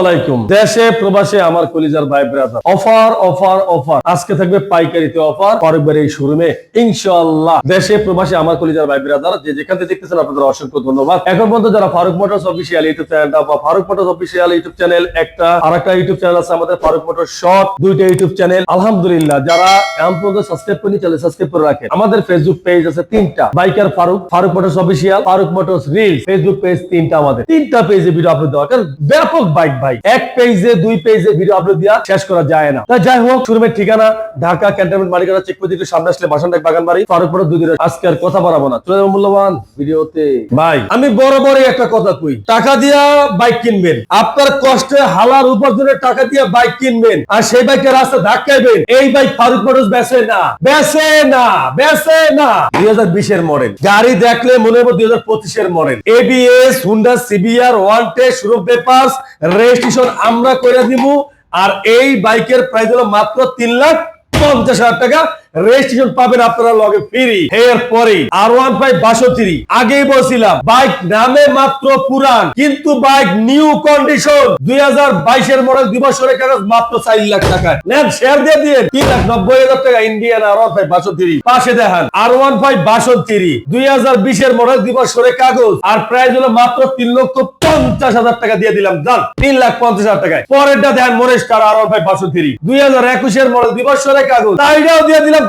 আলাইকুম। দেশে, প্রবাসে আমার কলিজার ভাই ব্রাদার অফার অফার অফার। আজকে থাকবে পাইকারিতে অফার। পরের এই শোরুমে, ইনশাআল্লাহ। দেশে, প্রবাসে আমার কলিজার ভাই ব্রাদার যে যেখান থেকে দেখতেছেন, আপনাদের অসংখ্য ধন্যবাদ। এখন পর্যন্ত যারা ফারুক মোটরস অফিসিয়াল ইউটিউব চ্যানেলটা বা Faruk Motors official YouTube channel, একটা আর একটা ইউটিউব চ্যানেল আছে আমাদের, ফারুক মোটর শর্ট দুইটা ইউটিউব চ্যানেল। আলহামদুলিল্লাহ, যারা সাবস্ক্রাইব সাবস্ক্রাইব করে রাখেন। আমাদের ফেসবুক পেজ আছে তিনটা। Biker Faruk Faruk Motors official Faruk Motors reels Facebook page তিনটা আমাদের। তিনটা পেজে ভিডিও আপলোড দেওয়া। কারণ বাইক ভাই। এক পেজে দুই পেজে ভিডিও আপলোড দেওয়া শেষ করা যায় না। তা যাই হোক, শোরুমের ঠিকানা, ঢাকা ক্যান্টনমেন্ট মালিকানা চেক পোস্ট সামনে আসলে বাসানটাক বাগান বাড়ি ফারুক মোটর দুই দিনের আজকে আর কথা বাড়াবো না। চলে মূল্যবান ভিডিওতে ভাই, আমি বড় বড় একটা কথা কই। টাকা দিয়া বাইক কিনবেন। আপনার কষ্টে হালার উপার্জনের টাকা দিয়ে বাইক কিনবেন। আর সেই বাইকের রাস্তা ধাক্কাইবেন এই বাইক ফারুক মোটরস বেচে না। বেচে না বেচে না। দুই হাজার বিশের মডেল। গাড়ি দেখলে মনে হবে দুই হাজার পঁচিশের model. ABS Honda CBR one টে শুরু পেপার্স রেজিস্ট্রেশন আমরা করে দিব। আর এই বাইকের প্রাইস হলো মাত্র তিন লাখ পঞ্চাশ হাজার টাকা। রেজিস্ট্রেশন পাবেন আপনারা লগে ফ্রি। এর পরে আর ওয়ান ফাইভ বাষট্টি, আগেই বলছিলাম, বাইক নামে মাত্র পুরান, কিন্তু বাইক নিউ কন্ডিশন, দুই হাজার বাইশের মডেল দুই বছরের কাগজ মাত্র চার লাখ টাকায়। নেন শেয়ার দিয়ে দিয়ে তিন লাখ নব্বই হাজার টাকা ইন্ডিয়ান আর ওয়ান ফাইভ বাষট্টি। পাশে দেখান আর ওয়ান ফাইভ বাষট্টি, দুই হাজার বিশের মডেল দুই বছরের কাগজ, আর প্রাইস হলো মাত্র তিন লক্ষ পঞ্চাশ হাজার টাকা দিয়ে দিলাম। জান তিন লাখ পঞ্চাশ হাজার টাকায়। পরেরটা দেখেন মরেস্টার আর ওয়ান ফাইভ বাষট্টি, দুই হাজার একুশের মডেল দুই বছরের কাগজ। তাইটাও দিয়ে দিলাম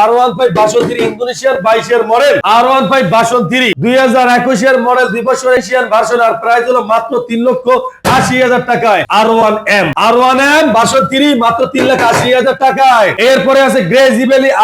আর ওয়ান ফাইভ হ্যাঁ ইন্দোনেশিয়ার বাইশের model R one five version three দুই হাজার একুশের মডেল দুই বছর এশিয়ান ভার্সন হলো মাত্র তিন লক্ষ আশি হাজার টাকায় R one M R one M বাষট্টি, মাত্র তিন লাখ আশি হাজার টাকায়। এরপরে আছে গ্রে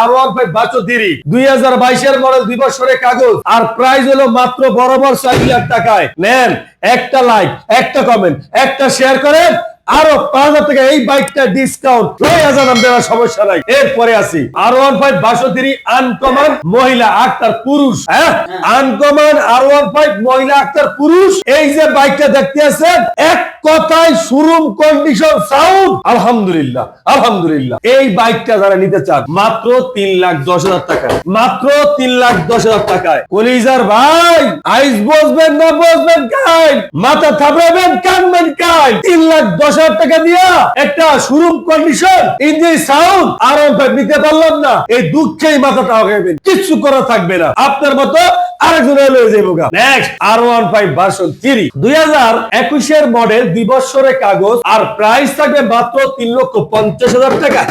আর ওয়ান ফাইভ বাষট্টি। দুই হাজার বাইশের মডেল দুই বছরের কাগজ। আর প্রাইস হলো মাত্র বরাবর চার লাখ টাকায়। নেন, একটা লাইক একটা কমেন্ট একটা শেয়ার করেন। আরও পাঁচ হাজার টাকা এই বাইকটা ডিসকাউন্ট নয় হাজার দাম দেওয়ার সমস্যা নাই। এরপরে আসি আর ওয়ান ফাইভ বাষট্টি আনকমন মহিলা আক্তার পুরুষ। হ্যাঁ? আনকমন আর ওয়ান ফাইভ মহিলা আক্তার পুরুষ। এই যে বাইকটা দেখতে আছেন এক কথায় শোরুম কন্ডিশন সাউন্ড আলহামদুলিল্লাহ আলহামদুলিল্লাহ। এই বাইকটা যারা নিতে চান মাত্র তিন লাখ দশ হাজার টাকা মাত্র তিন লাখ দশ হাজার টাকায়। কলিজার ভাই আইস বসবেন না বসবেন কাই মাথা থাপড়াবেন কানবেন কাই তিন লাখ দশ হাজার টাকা দিয়া একটা শোরুম কন্ডিশন ইঞ্জিন সাউন্ড আর নিতে পারলাম না। এই দুঃখেই মাথাটা হগাইবেন কিচ্ছু করা থাকবে না। আপনার মতো আরেকজন লয়ে যাব গা। Next R one five version three দুই হাজার একুশের মডেল দুই বছরের কাগজ আর প্রাইস থাকবে মাত্র তিন লক্ষ পঞ্চাশ হাজার টাকা।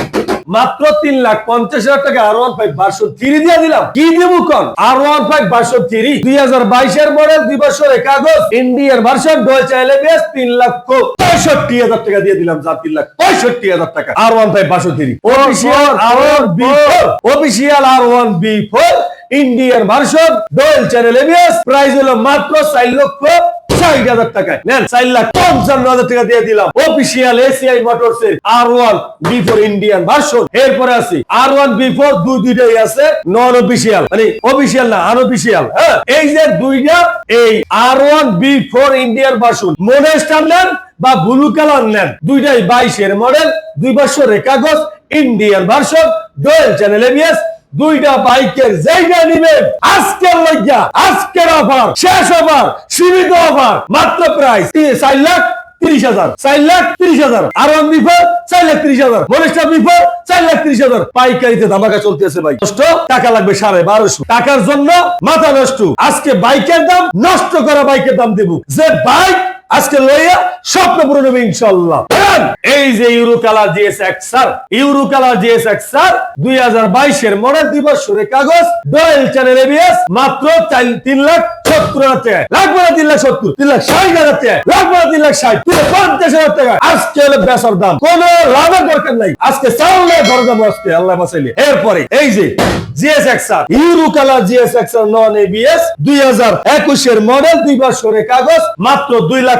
মাত্র তিন লাখ পঞ্চাশ হাজার টাকা R one five version three দিয়ে দিলাম। কি দিব কন? R one five version three দুই হাজার বাইশের মডেল দুই বছরের কাগজ ইন্ডিয়ান ভার্সন ডোল চাইলে তিন লক্ষ পঁয়ষট্টি হাজার টাকা দিয়ে দিলাম যা তিন লাখ পঁয়ষট্টি হাজার টাকা। R one five version three official R one B four official R one B four Indian version dual channel ABS price হলো মাত্র চার লক্ষ ষাট হাজার নেন হাজার টাকা দিয়ে দিলাম। মোটরস এর ইন্ডিয়ান ভার্সন এরপরে আছে দুই দুইটাই আছে নন অফিসিয়াল মানে না আনঅফিসিয়াল হ্যাঁ? এই যে দুইটা, এই R one B four Indian version monster নেন বা ব্লু কালার নেন, দুইটাই বাইশের মডেল দুই বছরের কাগজ Indian version dual channel ABS দুইটা বাইকের জায়গা নিবেন। আজকের আজকের অফার শেষ অফার সীমিত অফার মাত্র প্রাইস চার লাখ হাজার। চার লাখ তিরিশ হাজার। আর চার লাখ হাজার। মনেস্টার বিফোর চার লাখ তিরিশ হাজার। পাইকারিতে ধামাকা চলতেছে ভাই। নষ্ট, টাকা লাগবে সাড়ে বারোশো। টাকার জন্য মাথা নষ্ট। আজকে বাইকের দাম, নষ্ট করা বাইকের দাম দেবো। যে বাইক আজকে লইয়া স্বপ্ন পূরণ হবে ইনশাল্লাহ এই যে euro colour GS XR euro colour GS XR দুই হাজার বাইশের মডেল দুই বছরের কাগজ ডয়েল চ্যানেল এবিএস মাত্র তিন লাখ দুই হাজার একুশের মডেল দুই বছরের কাগজ, মাত্র দুই লাখ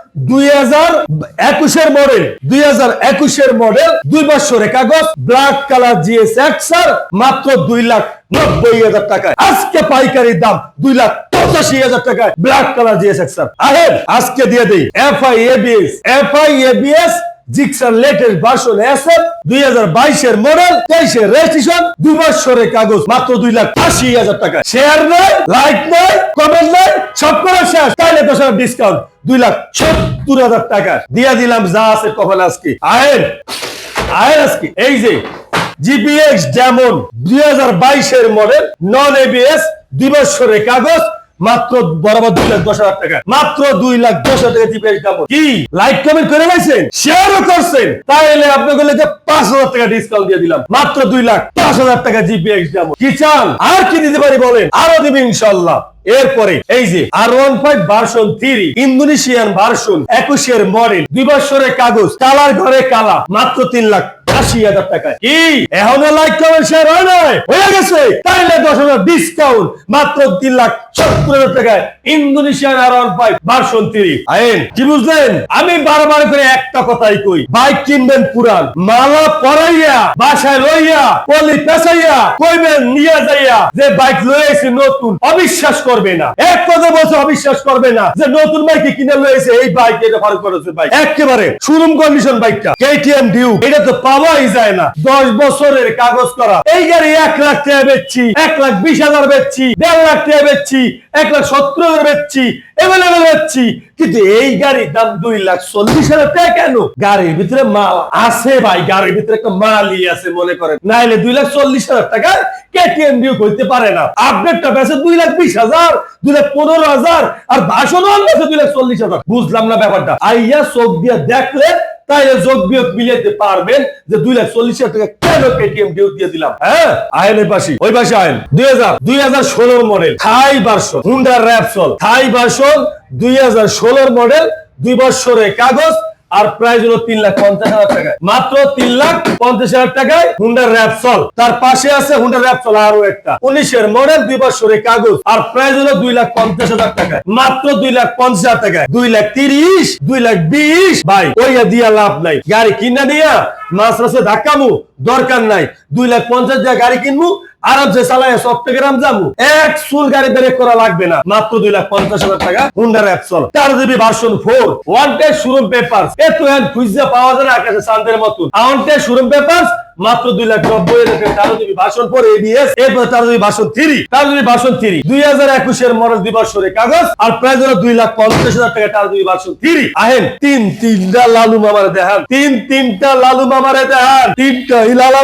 কাগজ মাত্র দুই লাখ এফ আই লেটেস্ট দুই হাজার বাইশের মডেল কাগজ, মাত্র দুই লাখ আশি হাজার টাকা শেয়ার নাই লাইক নাই কমেন্ট নাই, সব করে শেষ। হাজার ডিসকাউন্ট দুই লাখ সত্তর হাজার টাকা। দিয়ে দিলাম যা আছে কখন আজকে। আয়ের আয়ের আজকে। এই যে জিপিএক্স যেমন দুই হাজার বাইশের মডেল নন এবিএস দুই বছরের কাগজ মাত্র বরাবর দুই লাখ দশ হাজার টাকা। মাত্র দুই লাখ দশ হাজার টাকা জিপিএক্স দাম। কি? লাইক, কমেন্ট করে লাইছেন শেয়ারও করছেন? তাইলে আপনাকে যে পাঁচ হাজার টাকা ডিসকাউন্ট দিয়ে দিলাম। মাত্র দুই লাখ পাঁচ হাজার টাকা জিপিএক্স দাম। কি চান? আর কি দিতে পারি বলেন? আরও দিবি ইনশাল্লাহ এরপরে এই যে R one five version three Indonesian version একুশের মডেল দুই বছরের কাগজ, কালার ঘরে কালা, মাত্র তিন লাখ আশি হাজার টাকায়। কি? লাইক কমেন্ট শেয়ার হয় নাই? হয়ে গেছে। দশ হাজার ডিসকাউন্ট মাত্র তিন লাখ সত্তর হাজার টাকায় ইন্দোনেশিয়ান আর ভার্সন থ্রি আইন, কি বুঝলেন? আমি বারবার করে একটা কথাই কই, বাইক কিনবেন পুরান, মালা পরাইয়া, বাসায় লইয়া, পলি পেঁচাইয়া, কইবেন নিয়ে যাইয়া যে বাইক লয়েছে নতুন, অবিশ্বাস করবে না। এক কথা বলছে, অবিশ্বাস করবে না যে নতুন বাইক কিনে লয়েছে এই বাইক এটা ফারুক করেছে বাইক। একেবারে শোরুম কন্ডিশন বাইকটা। কেটিএম ডিউ এটা তো পাওয়াই যায় না। দশ বছরের কাগজ করা। এই গাড়ি এক লাখ টাকা বেচছি, এক লাখ বিশ হাজার বেচছি, দেড় লাখ টাকা বেচছি, এক লাখ সত্তর হাজার বেচছি এভেলেবেল বেচছি। কিন্তু এই গাড়ির দাম দুই লাখ চল্লিশ হাজার টাকা কেন? গাড়ির ভিতরে মাল আছে ভাই, গাড়ির ভিতরে একটা মালই আছে মনে করেন। নাইলে দুই লাখ চল্লিশ হাজার টাকা কেটিএম করতে পারে না। আপডেটটা বেছে দুই লাখ বিশ হাজার, দুই লাখ পনেরো হাজার, আর ভাষণ বেছে দুই লাখ চল্লিশ হাজার। বুঝলাম না ব্যাপারটা। আইয়া চোখ দিয়ে দেখলে তাইলে যোগ বিয়োগ মিলাইতে পারবেন যে দুই লাখ চল্লিশ হাজার টাকা কেন পেটিএম ডিউ দিয়ে দিলাম? হ্যাঁ? আইনের পাশে ওই পাশে আইন। দুই হাজার দুই হাজার ষোলোর মডেল থাই ভার্সন হুন্ডার র্যাপসল থাই ভার্সন দুই হাজার ষোলোর মডেল দুই বছরের কাগজ আর প্রাইস হলো তিন লাখ পঞ্চাশ হাজার টাকায়। মাত্র তিন লাখ পঞ্চাশ হাজার টাকায় হুন্ডার র্যাপসল তার পাশে আছে হুন্ডার র্যাপসল আরও একটা। উনিশের মডেল দুই বছরের কাগজ। আর প্রাইস হলো দুই লাখ পঞ্চাশ হাজার টাকায়। মাত্র দুই লাখ পঞ্চাশ হাজার টাকায়। দুই লাখ তিরিশ, দুই লাখ বিশ। ভাই, ওইয়া দিয়া লাভ নাই। গাড়ি কিনা দিয়া মাছ মাসে ধাক্কামু দরকার নাই। দুই লাখ পঞ্চাশ দিয়া গাড়ি কিনবো আরামসে চালায় চট্টগ্রাম যাব এক চুল গাড়ি ব্রেক করা লাগবে না। মাত্র দুই লাখ পঞ্চাশ হাজার টাকা হুন্ডার অ্যাপসল। চার জিবি ভার্সন ফোর ওয়ান টে শোরুম পেপার এত হ্যান্ড খুঁজে পাওয়া যায় না, আকাশে চান্দের মতন। ওয়ান টে শোরুম পেপার মাত্র দুই লাখ নব্বই ভার্সন ফোর এবিএস তেরো জিবি ভার্সন থ্রি তেরো জিবি ভার্সন থ্রি। দুই হাজার একুশের দুই বছরের কাগজ, আর প্রাইস হলো দুই লাখ পঞ্চাশ হাজার টাকা তেরো জিবি ভার্সন থ্রি। আহেন, তিন তিনটা লালু মামারে দেখান তিন তিনটা লালু মামারে দেখান তিনটা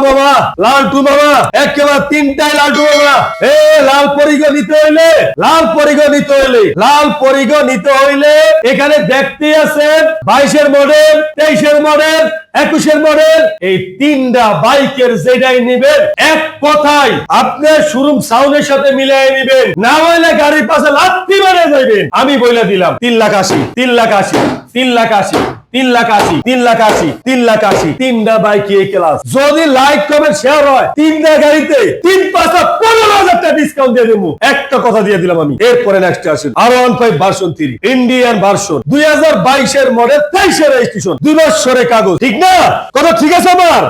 মামা, লালটু মামা, একেবারে তিনটাই লালটু মামা। এ, লাল পরিগ নিতে হইলে, লাল পরিগ নিতে হইলে, লাল পরিগ নিতে হইলে এখানে দেখতে আছেন বাইশের মডেল তেইশের মডেল একুশের মডেল এই তিনটা বাইকের যেটাই নিবেন, এক কথায় আপনি শোরুম সাউন্ডের সাথে মিলাই নিবেন। না হইলে গাড়ির পাশে লাত্তি মেরে যাইবেন। আমি বইলে দিলাম, তিন লাখ আশি, তিন লাখ আশি, তিন লাখ আশি। তিন লাখ আশি তিন লাখ আশি তিন লাখ আশি। তিনটা বাইক এ ক্লাস যদি লাইক কমেন্ট শেয়ার হয় তিনটা গাড়িতে তিন পাঁচটা পনেরো হাজার টাকা ডিসকাউন্ট দিয়ে দেবো। একটা কথা দিয়ে দিলাম আমি। এরপরে নেক্সট আসুন। R one five version three Indian version দুই হাজার বাইশের মডেল তেইশের রেজিস্ট্রেশন দুই বছরের কাগজ। ঠিক না? কত ঠিক আছে আমার?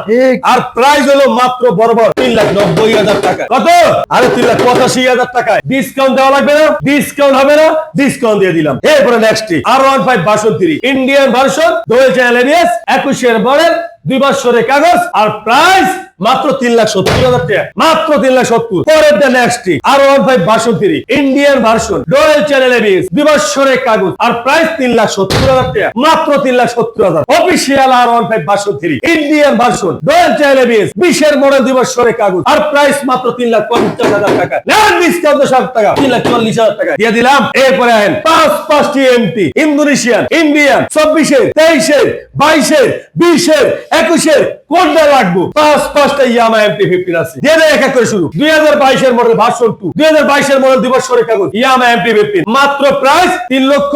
আর প্রাইস হলো মাত্র বরাবর তিন লাখ নব্বই হাজার টাকা। কত? আরে তিন লাখ পঁচাশি হাজার টাকায়। ডিসকাউন্ট দেওয়া লাগবে না? ডিসকাউন্ট হবে না? ডিসকাউন্ট দিয়ে দিলাম। এরপরে next R one five version three Indian version dual channel একুশের মডেল দুই কাগজ আর প্রাইস মাত্র তিন লাখ সত্তর হাজার টাকা। মাত্র তিন লাখ সত্তর। পরের one five Indian version dual channel দুই কাগজ আর প্রাইস তিন লাখ সত্তর হাজার টাকা। মাত্র তিন লাখ সত্তর হাজার। Official R one five Indian version dual channel বিশের মডেল দুই বছরের কাগজ আর প্রাইস মাত্র তিন লাখ পঞ্চাশ হাজার টাকা। নেন ডিসকাউন্ট ষাট টাকা, তিন লাখ চল্লিশ হাজার টাকা। দিয়ে দিলাম। এরপরে আহেন, পাঁচ পাঁচটি এমটি ইন্দোনেশিয়ান ইন্ডিয়ান চব্বিশের, তেইশের, বাইশের, বিশের একুশের কোনটা লাগবো? পাঁচ, পাঁচটা ইয়ামা এমটি ফিফটিন আছে। দিয়ে দেয় এক এক করে শুরু। দুই হাজার বাইশের মডেল ভার্সন টু দুই হাজার বাইশের মডেল দুই বছরের কাগজ ইয়ামা এমটি ফিফটিন। মাত্র প্রাইস তিন লক্ষ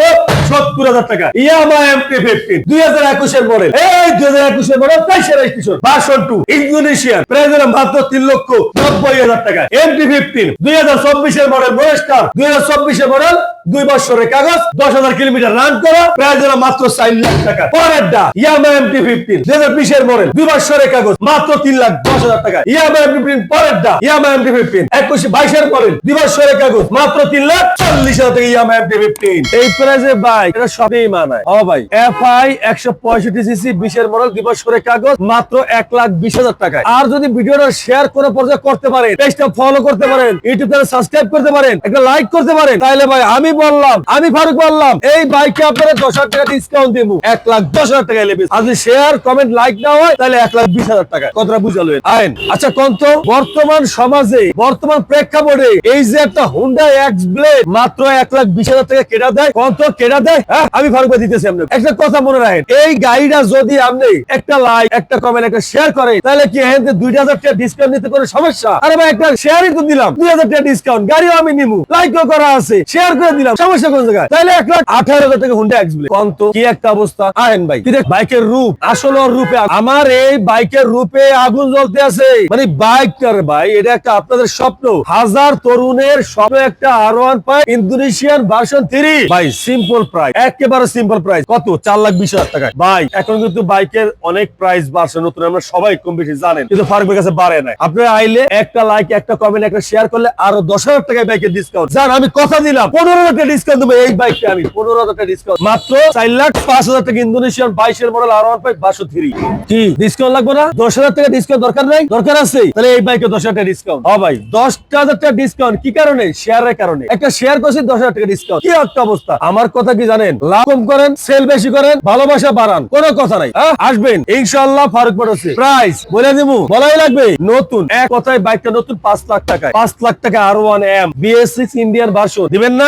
সত্তর হাজার টাকা। Yamaha MT fifteen. দুই হাজার একুশের মডেল এই দুই হাজার একুশের মডেল তেইশের registration version two Indonesian price মাত্র তিন লক্ষ নব্বই হাজার টাকা। MT fifteen. দুই হাজার চব্বিশের মডেল মোয়েস্টার দুই হাজার চব্বিশের মডেল দুই বছরের কাগজ, দশ হাজার কিলোমিটার রান করা, প্রায় যেন মাত্র চার লাখ টাকা। পরেরটা ইয়ামা এমটি ফিফটিন দুই হাজার বিশের মডেল, দুই বছরের কাগজ, মাত্র তিন লাখ দশ হাজার টাকা। ইয়ামা এমটি ফিফটিন পরেরটা ইয়ামা এমটি ফিফটিন একুশে বাইশের মডেল, দুই বছরের কাগজ, মাত্র তিন লাখ চল্লিশ হাজার টাকা ইয়ামা এমটি ফিফটিন এই প্রাইজে বাইক এটা সবই মানায়। ও ভাই এফ আই একশো পঁয়ষট্টি সিসি বিশের মডেল, দুই বছরের কাগজ, মাত্র এক লাখ বিশ হাজার টাকায়। আর যদি ভিডিওটা শেয়ার কোনো পর্যায়ে করতে পারেন পেজটা ফলো করতে পারেন ইউটিউব চ্যানেল সাবস্ক্রাইব করতে পারেন, একটা লাইক করতে পারেন, তাহলে ভাই, আমি বললাম আমি ফারুক বললাম এই বাইকে আপনারা দশ হাজার টাকা ডিসকাউন্ট দিব এক লাখ দশ হাজার টাকা লেবে যদি শেয়ার কমেন্ট লাইক না হয় তাহলে এক লাখ বিশ হাজার টাকা। কতটা বুঝালো আইন। আচ্ছা কন্ত বর্তমান সমাজে বর্তমান প্রেক্ষাপটে এই যে একটা হুন্ডা এক্স ব্লেড মাত্র এক লাখ বিশ হাজার টাকা কেনা দেয় কত কেনা দেয়? হ্যাঁ, আমি ফারুক ভাই দিতেছি আপনাকে। একটা কথা মনে রাখেন এই গাড়িটা যদি আপনি একটা লাইক একটা কমেন্ট একটা শেয়ার করে তাহলে কি হ্যাঁ দুই হাজার টাকা ডিসকাউন্ট নিতে কোনো সমস্যা? আরে ভাই একটা শেয়ারই তো দিলাম দুই হাজার টাকা ডিসকাউন্ট গাড়িও আমি নিবো লাইকও করা আছে শেয়ার করে দিলাম। সমস্যা কোন জায়গায়? তাহলে এক লাখ আঠারো হাজার টাকা হুন্ডা এক্স কন্ত কি একটা অবস্থা? আহেন ভাই বাইকের রূপ, আসল রূপে আমার এই বাইকের রূপে আগুন জ্বলতে আছে। মানে বাইকটার ভাই, এটা একটা আপনাদের স্বপ্ন। হাজার তরুণের স্বপ্ন একটা R one five Indonesian version three ভাই সিম্পল প্রাইস একেবারে সিম্পল প্রাইস কত? চার লাখ বিশ হাজার টাকা ভাই, এখন কিন্তু বাইকের অনেক প্রাইস বাড়ছে, নতুন আমরা সবাই কম বেশি জানেন। কিন্তু ফারুকের কাছে বাড়ে নাই। আপনারা আইলে একটা লাইক একটা কমেন্ট একটা শেয়ার করলে আরও দশ হাজার টাকায় বাইকের ডিসকাউন্ট জান, আমি কথা দিলাম। পনেরো আমার কথা কি জানেন? লাভ কম করেন সেল বেশি করেন, ভালোবাসা বাড়ান, কোনো কথা নাই? আসবেন। ইনশাল্লাহ ফারুক প্রাইস বলে দেবো বলাই লাগবে। নতুন, এক কথায় বাইকটা নতুন, পাঁচ লাখ টাকায়। পাঁচ লাখ টাকা R one M BS six Indian version দিবেন না?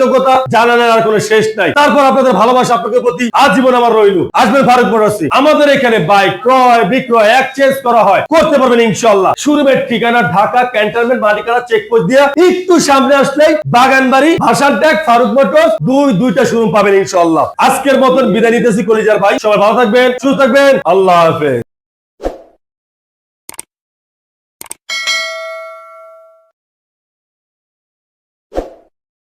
কৃতজ্ঞতা জানানোর আর কোনো শেষ নাই। তারপর আপনাদের ভালোবাসা আপনাদের প্রতি আজীবন আমার রইল। আসবেন ফারুক মোটরসি আমাদের এখানে বাইক ক্রয়, বিক্রয় এক্সচেঞ্জ করা হয়। করতে পারবেন ইনশাল্লাহ শুরুমের ঠিকানা, ঢাকা, ক্যান্টনমেন্ট, মালিকানা চেকপোস্ট দিয়ে একটু সামনে আসলেই বাগানবাড়ি, ভাষার ট্যাগ, ফারুক মোটরস, দুই, দুইটা শোরুম পাবেন ইনশাল্লাহ আজকের মতন বিদায় নিতেছি কলিজার ভাই। সবাই ভালো থাকবেন, সুস্থ থাকবেন। আল্লাহ হাফেজ।